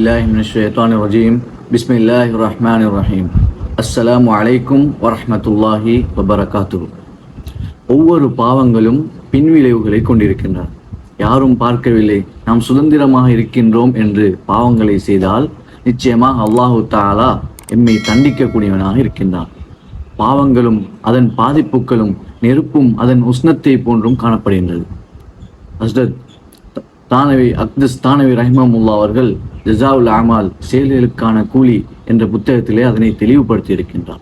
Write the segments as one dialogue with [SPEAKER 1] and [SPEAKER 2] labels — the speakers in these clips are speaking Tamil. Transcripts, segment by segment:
[SPEAKER 1] الله من الشيطان الرجيم بسم الله الرحمن الرحيم السلام عليكم ورحمة الله وبركاته ஒவ்வொரு பாவங்களும் பின்விளைவுகளை கொண்டிருக்கின்றன யாரும் பார்க்கவில்லை நாம் சுதந்திரமாக இருக்கின்றோம் என்று பாவங்களை செய்தால் நிச்சயமாக அல்லாஹு தாலா எம்மை தண்டிக்கக்கூடியவனாக இருக்கின்றான் பாவங்களும் அதன் பாதிப்புகளும் நெருப்பும் அதன் உஷ்ணத்தை போன்றும் காணப்படுகின்றது ஹஸ்ரத் தானவி அக்திஸ் தானவி ரஹ்மமுல்லா அவர்கள் ஜசாவுல் அமால் செயல்களுக்கான கூலி என்ற புத்தகத்திலே அதனை தெளிவுபடுத்தி இருக்கின்றார்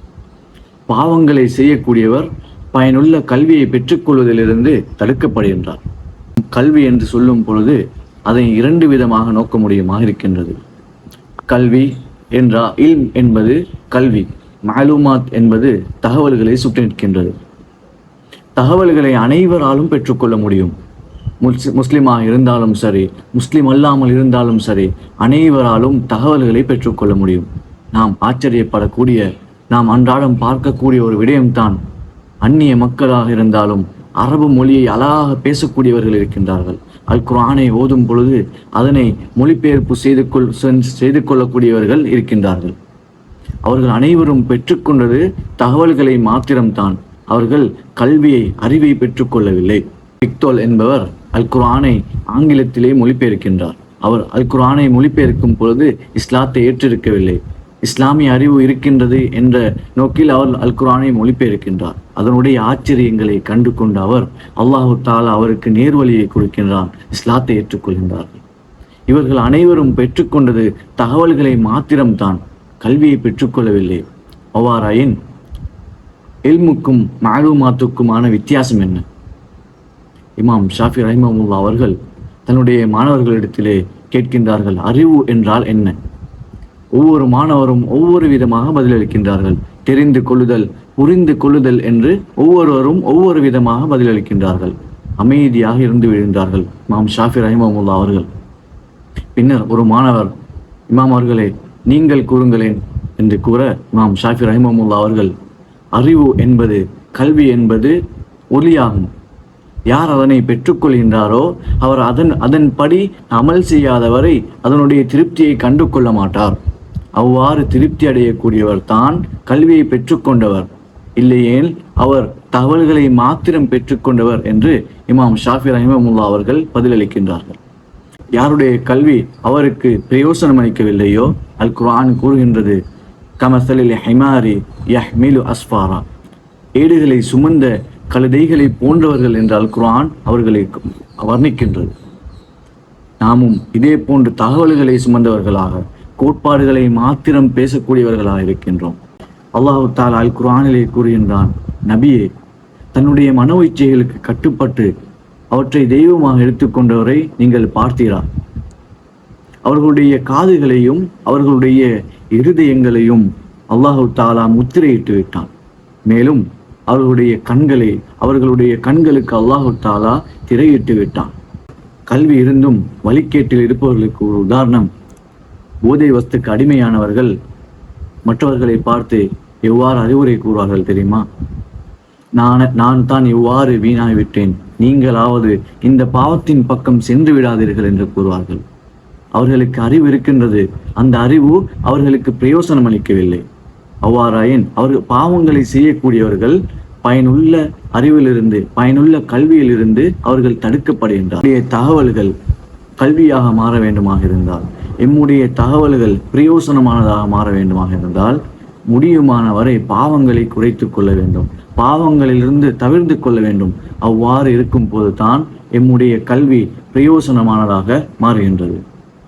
[SPEAKER 1] பாவங்களை செய்யக்கூடியவர் பயனுள்ள கல்வியை பெற்றுக்கொள்வதிலிருந்து தடுக்கப்படுகின்றார். கல்வி என்று சொல்லும் பொழுது அதை இரண்டு விதமாக நோக்க முடியுமாக இருக்கின்றது. கல்வி என்றா இல் என்பது கல்வி மாலுமாத் என்பது தகவல்களை சுற்றி நிற்கின்றது தகவல்களை அனைவராலும் பெற்றுக்கொள்ள முடியும். முஸ்லீமாக இருந்தாலும் சரி முஸ்லீம் அல்லாமல் இருந்தாலும் சரி அனைவராலும் தகவல்களை பெற்றுக்கொள்ள முடியும். நாம் ஆச்சரியப்படக்கூடிய நாம் அன்றாடம் பார்க்கக்கூடிய ஒரு விடயம்தான் அந்நிய மக்களாக இருந்தாலும் அரபு மொழியை அழகாக பேசக்கூடியவர்கள் இருக்கின்றார்கள். அல் குரானை ஓதும் பொழுது அதனை மொழிபெயர்ப்பு செய்து கொள் செய்து கொள்ளக்கூடியவர்கள் இருக்கின்றார்கள். அவர்கள் அனைவரும் பெற்றுக்கொண்டது தகவல்களை மாத்திரம்தான். அவர்கள் கல்வியை அறிவை பெற்றுக்கொள்ளவில்லை. பிக்தோல் என்பவர் அல்குரானை ஆங்கிலத்திலே மொழிபெயர்க்கின்றார். அவர் அல்குரானை மொழிபெயர்க்கும் பொழுது இஸ்லாத்தை ஏற்றிருக்கவில்லை. இஸ்லாமிய அறிவு இருக்கின்றது என்ற நோக்கில் அவர் அல்குரானை மொழிபெயர்க்கின்றார். அதனுடைய ஆச்சரியங்களை கண்டு கொண்ட அவர் அல்லாஹு தாலா அவருக்கு நேர்வழியை கொடுக்கின்றான் இஸ்லாத்தை ஏற்றுக்கொள்கின்றார்கள் இவர்கள் அனைவரும் பெற்றுக்கொண்டது தகவல்களை மாத்திரம்தான் கல்வியை பெற்றுக்கொள்ளவில்லை. அவ்வாறாயின் எல்முக்கும் மாலுமாத்துக்குமான வித்தியாசம் என்ன? இமாம் ஷாஃபி ரஹிமமுல்லா அவர்கள் தன்னுடைய மாணவர்களிடத்திலே கேட்கின்றார்கள் அறிவு என்றால் என்ன? ஒவ்வொரு மாணவரும் ஒவ்வொரு விதமாக பதிலளிக்கின்றார்கள். தெரிந்து கொள்ளுதல் புரிந்து கொள்ளுதல் என்று ஒவ்வொருவரும் ஒவ்வொரு விதமாக பதிலளிக்கின்றார்கள். அமைதியாக இருந்து விழுந்தார்கள் இமாம் ஷாஃபி ரஹிமமுல்லா அவர்கள். பின்னர் ஒரு மாணவர் இமாம் அவர்களே நீங்கள் கூறுங்களேன் என்று கூற இமாம் ஷாஃபி ரஹிமமுல்லா அவர்கள் அறிவு என்பது கல்வி என்பது ஒலியாகும். யார் அதனை பெற்றுக்கொள்கின்றாரோ அவர் அதன் அதன்படி அமல் செய்யாதவரை அதனுடைய திருப்தியை கண்டு கொள்ள மாட்டார். அவ்வாறு திருப்தி அடையக்கூடியவர் தான் கல்வியை பெற்றுக்கொண்டவர். இல்லையேல் அவர் தகவல்களை மாத்திரம் பெற்றுக்கொண்டவர் என்று இமாம் ஷாஃபி ரஹிமமுல்லா அவர்கள் பதிலளிக்கின்றார்கள். யாருடைய கல்வி அவருக்கு பிரயோசனம் அளிக்கவில்லையோ? அல் குரான் கூறுகின்றது கமசலில் ஹைமாரி யஹ்மிலு அஸ்பாரா ஏடுகளை சுமந்த கழுதைகளை போன்றவர்கள் என்றால் குர்ஆன் அவர்களை வர்ணிக்கின்றது. நாமும் இதே போன்று தகவல்களை சுமந்தவர்களாக கோட்பாடுகளை மாத்திரம் பேசக்கூடியவர்களாக இருக்கின்றோம். அல்லாஹு தாலா அல் குர்ஆனிலே கூறுகின்றான் நபியே தன்னுடைய மனோ இச்சைகளுக்கு கட்டுப்பட்டு அவற்றை தெய்வமாக எடுத்துக்கொண்டவரை நீங்கள் பார்த்தீரா? அவர்களுடைய காதுகளையும் அவர்களுடைய இருதயங்களையும் அல்லாஹு தாலா முத்திரையிட்டு விட்டான். மேலும் அவர்களுடைய கண்களை அவர்களுடைய கண்களுக்கு அல்லாஹு தாலா திரையிட்டு விட்டான். கல்வி இருந்தும் வழிகேட்டில் இருப்பவர்களுக்கு ஒரு உதாரணம் போதை வஸ்துக்கு அடிமையானவர்கள் மற்றவர்களை பார்த்து எவ்வாறு அறிவுரை கூறுவார்கள் தெரியுமா? நான் நான் தான் இவ்வாறு வீணாய்விட்டேன் நீங்களாவது இந்த பாவத்தின் பக்கம் சென்று விடாதீர்கள் என்று கூறுவார்கள். அவர்களுக்கு அறிவு இருக்கின்றது. அந்த அறிவு அவர்களுக்கு பிரயோசனம் அளிக்கவில்லை அவ்வாறாயின் அவர்கள் பாவங்களை செய்யக்கூடியவர்கள் பயனுள்ள அறிவிலிருந்து பயனுள்ள கல்வியிலிருந்து அவர்கள் தடுக்கப்படுகின்றார். தகவல்கள் கல்வியாக மாற வேண்டுமாக இருந்தால் எம்முடைய தகவல்கள் பிரயோசனமானதாக மாற வேண்டுமாக இருந்தால் முடியுமான வரை பாவங்களை குறைத்து கொள்ள வேண்டும். பாவங்களிலிருந்து தவிர்த்து கொள்ள வேண்டும். அவ்வாறு இருக்கும் போது தான் எம்முடைய கல்வி பிரயோசனமானதாக மாறுகின்றது.